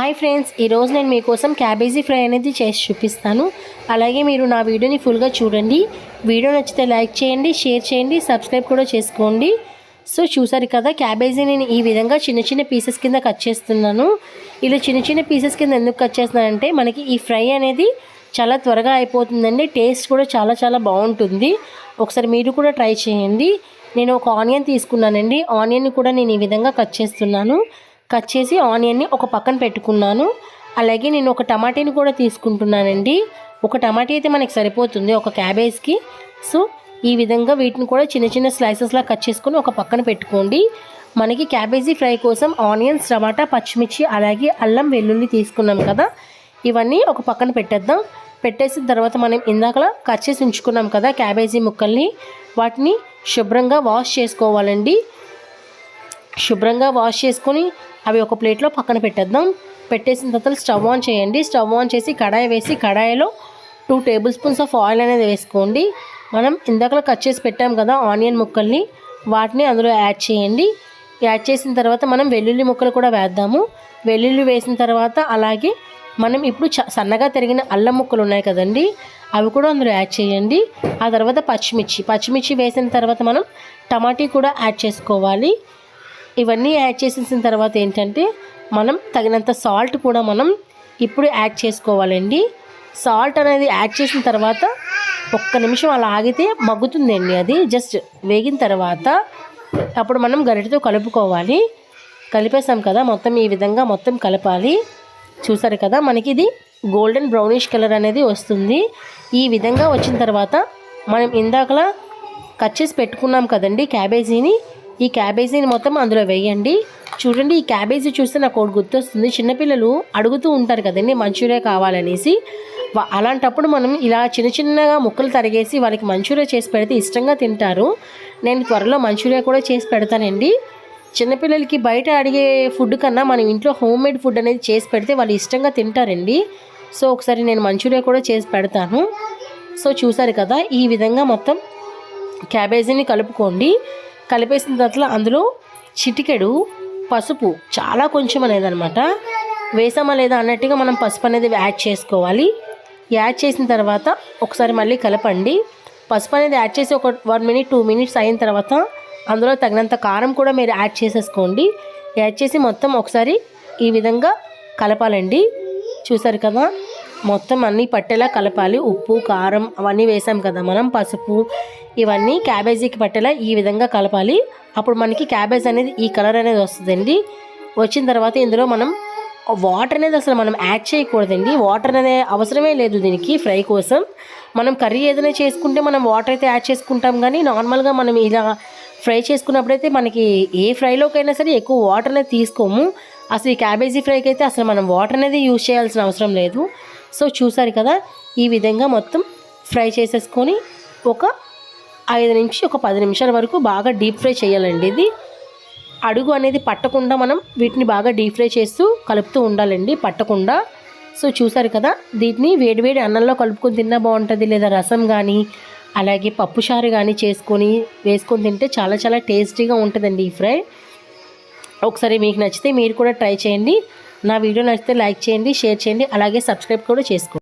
Hi friends ఈరోజు నేను మీకోసం క్యాబేజీ ఫ్రై అనేది చేసి చూపిస్తాను. అలాగే మీరు నా వీడియోని ఫుల్గా చూడండి. వీడియో నచ్చితే లైక్ చేయండి షేర్ చేయండి సబ్స్క్రైబ్ కూడా చేసుకోండి. సో చూసారు కదా క్యాబేజీ నేను ఈ విధంగా చిన్న చిన్న పీసెస్ కింద కట్ చేస్తున్నాను. ఇలా చిన్న చిన్న పీసెస్ కింద ఎందుకు కట్ చేస్తున్నానంటే మనకి ఈ ఫ్రై అనేది చాలా త్వరగా అయిపోతుందండి. టేస్ట్ కూడా చాలా చాలా బాగుంటుంది. ఒకసారి మీరు కూడా ట్రై చేయండి. నేను ఒక ఆనియన్ తీసుకున్నానండి. ఆనియన్ కూడా నేను ఈ విధంగా కట్ చేస్తున్నాను. కట్ చేసి ఆనియన్ని ఒక పక్కన పెట్టుకున్నాను. అలాగే నేను ఒక టమాటీని కూడా తీసుకుంటున్నానండి. ఒక టమాటీ అయితే మనకి సరిపోతుంది ఒక క్యాబేజ్కి. సో ఈ విధంగా వీటిని కూడా చిన్న చిన్న స్లైసెస్లా కట్ చేసుకొని ఒక పక్కన పెట్టుకోండి. మనకి క్యాబేజీ ఫ్రై కోసం ఆనియన్స్ టమాటా పచ్చిమిర్చి అలాగే అల్లం వెల్లుల్లి తీసుకున్నాం కదా. ఇవన్నీ ఒక పక్కన పెట్టేద్దాం. పెట్టేసిన తర్వాత మనం ఇందాకలా కట్ చేసి ఉంచుకున్నాం కదా క్యాబేజీ ముక్కల్ని. వాటిని శుభ్రంగా వాష్ చేసుకోవాలండి. శుభ్రంగా వాష్ చేసుకొని అవి ఒక ప్లేట్లో పక్కన పెట్టేద్దాం. పెట్టేసిన తర్వాత స్టవ్ ఆన్ చేయండి. స్టవ్ ఆన్ చేసి కడాయి వేసి కడాయిలో two table spoons of oil అనేది వేసుకోండి. మనం ఇందాకలో కట్ చేసి పెట్టాం కదా ఆనియన్ ముక్కల్ని వాటిని అందులో యాడ్ చేయండి. యాడ్ చేసిన తర్వాత మనం వెల్లుల్లి ముక్కలు కూడా వేద్దాము. వెల్లుల్లి వేసిన తర్వాత అలాగే మనం ఇప్పుడు చ సన్నగా తరిగిన అల్లం ముక్కలు ఉన్నాయి కదండి అవి కూడా అందులో యాడ్ చేయండి. ఆ తర్వాత పచ్చిమిర్చి పచ్చిమిర్చి వేసిన తర్వాత మనం టమాటీ కూడా యాడ్ చేసుకోవాలి. ఇవన్నీ యాడ్ చేసేసిన తర్వాత ఏంటంటే మనం తగినంత సాల్ట్ కూడా మనం ఇప్పుడు యాడ్ చేసుకోవాలండి. సాల్ట్ అనేది యాడ్ చేసిన తర్వాత ఒక్క నిమిషం అలా ఆగితే మగ్గుతుందండి అది. జస్ట్ వేగిన తర్వాత అప్పుడు మనం గరిటతో కలుపుకోవాలి. కలిపేసాం కదా మొత్తం ఈ విధంగా మొత్తం కలపాలి. చూసారు కదా మనకి ఇది గోల్డెన్ బ్రౌనిష్ కలర్ అనేది వస్తుంది. ఈ విధంగా వచ్చిన తర్వాత మనం ఇందాకలా కట్ చేసి పెట్టుకున్నాం కదండి క్యాబేజీని. ఈ క్యాబేజీని మొత్తం అందులో వేయండి. చూడండి ఈ క్యాబేజీ చూస్తే నాకు ఒకటి గుర్తొస్తుంది. చిన్నపిల్లలు అడుగుతూ ఉంటారు కదండి మంచూరియా కావాలనేసి. అలాంటప్పుడు మనం ఇలా చిన్న చిన్నగా ముక్కలు తరిగేసి వాళ్ళకి మంచూరియా చేసి పెడితే ఇష్టంగా తింటారు. నేను త్వరలో మంచూరియా కూడా చేసి పెడతానండి. చిన్నపిల్లలకి బయట అడిగే ఫుడ్ కన్నా మనం ఇంట్లో హోమ్ మేడ్ ఫుడ్ అనేది చేసి పెడితే వాళ్ళు ఇష్టంగా తింటారండి. సో ఒకసారి నేను మంచూరియా కూడా చేసి పెడతాను. సో చూసారు కదా ఈ విధంగా మొత్తం క్యాబేజీని కలుపుకోండి. కలిపేసిన తర్వాత అందులో చిటికెడు పసుపు చాలా కొంచెం అనేది అనమాట వేసామా లేదా అన్నట్టుగా మనం పసుపు అనేది యాడ్ చేసుకోవాలి. యాడ్ చేసిన తర్వాత ఒకసారి మళ్ళీ కలపండి. పసుపు అనేది యాడ్ చేసి ఒక వన్ మినిట్ టూ మినిట్స్ అయిన తర్వాత అందులో తగినంత కారం కూడా మీరు యాడ్ చేసేసుకోండి. యాడ్ చేసి మొత్తం ఒకసారి ఈ విధంగా కలపాలండి. చూసారు కదా? మొత్తం అన్నీ పట్టేలా కలపాలి. ఉప్పు కారం అవన్నీ వేసాం కదా మనం. పసుపు ఇవన్నీ క్యాబేజీకి పట్టేలా ఈ విధంగా కలపాలి. అప్పుడు మనకి క్యాబేజ్ అనేది ఈ కలర్ అనేది వస్తుందండి. వచ్చిన తర్వాత ఇందులో మనం వాటర్ అనేది అసలు మనం యాడ్ చేయకూడదండి. వాటర్ అనేది అవసరమే లేదు దీనికి ఫ్రై కోసం. మనం కర్రీ ఏదైనా చేసుకుంటే మనం వాటర్ అయితే యాడ్ చేసుకుంటాం కానీ నార్మల్గా మనం ఇలా ఫ్రై చేసుకున్నప్పుడైతే మనకి ఏ ఫ్రైలోకైనా సరే ఎక్కువ వాటర్ అనేది తీసుకోము. అసలు ఈ క్యాబేజీ ఫ్రైకి అయితే అసలు మనం వాటర్ అనేది యూజ్ చేయాల్సిన అవసరం లేదు. సో చూసారు కదా ఈ విధంగా మొత్తం ఫ్రై చేసేసుకొని ఒక ఐదు నుంచి ఒక పది నిమిషాల వరకు బాగా డీప్ ఫ్రై చేయాలండి ఇది. అడుగు అనేది పట్టకుండా మనం వీటిని బాగా డీప్ ఫ్రై చేస్తూ కలుపుతూ ఉండాలండి పట్టకుండా. సో చూసారు కదా దీన్ని వేడివేడి అన్నంలో కలుపుకొని తిన్నా బాగుంటుంది లేదా రసం కానీ అలాగే పప్పుచారు కానీ చేసుకొని వేసుకొని తింటే చాలా చాలా టేస్టీగా ఉంటుందండి ఈ ఫ్రై. ఒకసారి మీకు నచ్చితే మీరు కూడా ట్రై చేయండి. నా వీడియో నచ్చితే లైక్ చేయండి షేర్ చేయండి అలాగే సబ్స్క్రైబ్ కూడా చేసుకోండి.